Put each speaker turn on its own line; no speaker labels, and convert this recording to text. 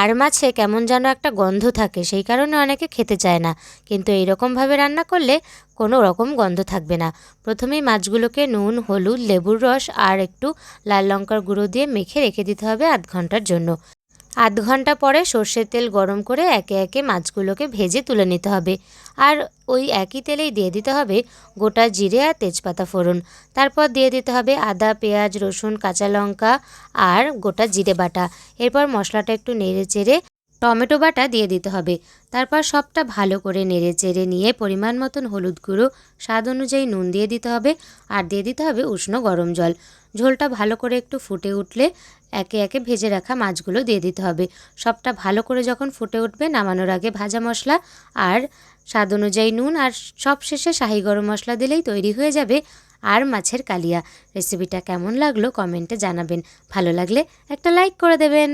আর মাছে কেমন যেন একটা গন্ধ থাকে, সেই কারণে অনেকে খেতে চায় না। কিন্তু এইরকমভাবে রান্না করলে কোনো রকম গন্ধ থাকবে না। প্রথমেই মাছগুলোকে নুন, হলুদ, লেবুর রস আর একটু লাল লঙ্কার গুঁড়ো দিয়ে মেখে রেখে দিতে হবে আধ ঘণ্টার জন্য। আধ ঘণ্টা পরে সর্ষের তেল গরম করে একে একে মাছগুলোকে ভেজে তুলে নিতে হবে। আর ওই একই তেলেই দিয়ে দিতে হবে গোটা জিরে আর তেজপাতা ফোড়ন। তারপর দিয়ে দিতে হবে আদা, পেঁয়াজ, রসুন, কাঁচা লঙ্কা আর গোটা জিরে বাটা। এরপর মশলাটা একটু নেড়ে চেড়ে টমেটো বাটা দিয়ে দিতে হবে। তারপর সবটা ভালো করে নেড়ে চেড়ে নিয়ে পরিমাণ মতন হলুদ গুঁড়ো, স্বাদ অনুযায়ী নুন দিয়ে দিতে হবে আর দিয়ে দিতে হবে উষ্ণ গরম জল। ঝোলটা ভালো করে একটু ফুটে উঠলে একে একে ভেজে রাখা মাছগুলো দিয়ে দিতে হবে। সবটা ভালো করে যখন ফুটে উঠবে নামানোর আগে ভাজা মশলা আর স্বাদ অনুযায়ী নুন আর সব শেষে শাহি গরম মশলা দিলেই তৈরি হয়ে যাবে আর মাছের কালিয়া। রেসিপিটা কেমন লাগল কমেন্টে জানাবেন। ভালো লাগলে একটা লাইক করে দেবেন।